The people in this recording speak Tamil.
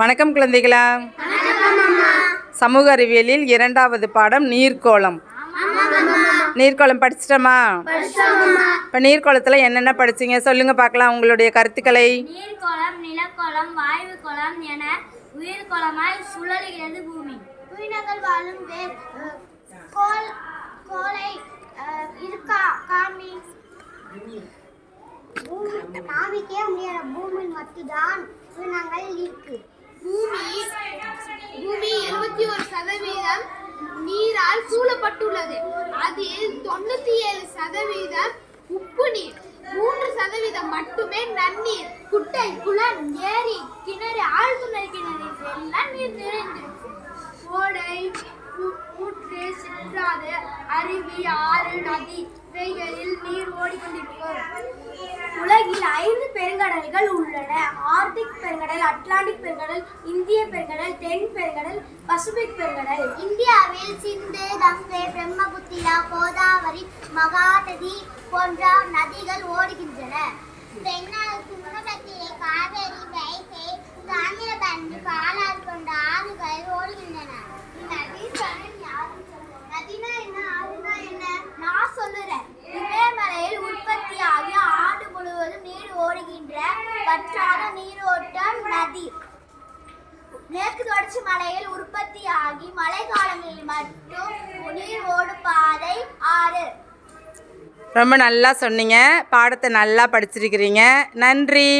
வணக்கம் குழந்தைகளா. சமூக அறிவியலில் இரண்டாவது பாடம் நீர்க்கோளம். நீர்க்கோளம் படிச்சிட்டோமா? இப்போ நீர்க்கோளத்தில் என்னென்ன படிச்சீங்க? சொல்லுங்க பார்க்கலாம் உங்களுடைய கருத்துக்களை. நீர்க்கோளம் நிலக்கோளம் வாயு கோளம் என உயிர்கோளமாய் சுழலுகிறது பூமி. உயிரினங்கள் வாழும் கோல் கோலை இருக்கா காமி பூமி காமிக்கே முடியாத. பூமியில் மட்டும்தான் உயிரினங்கள் இருக்கு பூமி பூமி எழுபத்தி ஒரு சதவீதம் நீரால் சூழப்பட்டுள்ளது. அதில் தொண்ணூத்தி ஏழு சதவீதம் உப்பு நீர் மூன்று சதவீதம் மட்டுமே நன்னீர் குட்டை குளம் ஏரி கிணறு ஆழ்துணை கிணறு எல்லாம் நீர் நிறைந்திருக்கு ஓடை ஊற்று சிற்றாறு அருவி ஆறு நதி இவைகளில் நீர் ஓடிக்கொண்டிருக்கும். உலகில் ஐந்து பெருங்கடல்கள் உள்ளன. ஆர்டிக் பெருங்கடல் அட்லாண்டிக் பெருங்கடல் இந்திய பெருங்கடல் தென் பெருங்கடல் பசிபிக் பெருங்கடல். இந்தியாவில் சிந்து கங்கை பிரம்மபுத்திரா கோதாவரி மகாநதி போன்ற நதிகள் ஓடுகின்றன. நீரோட்டம் நதி. மேற்கு தொடர்ச்சி மலையில் உற்பத்தியாகி மழைக்காலங்களில் மட்டும் நீர் ஓடும் பாதை ஆறு. ரொம்ப நல்லா சொன்னீங்க. பாடத்தை நல்லா படிச்சிருக்கிறீங்க. நன்றி.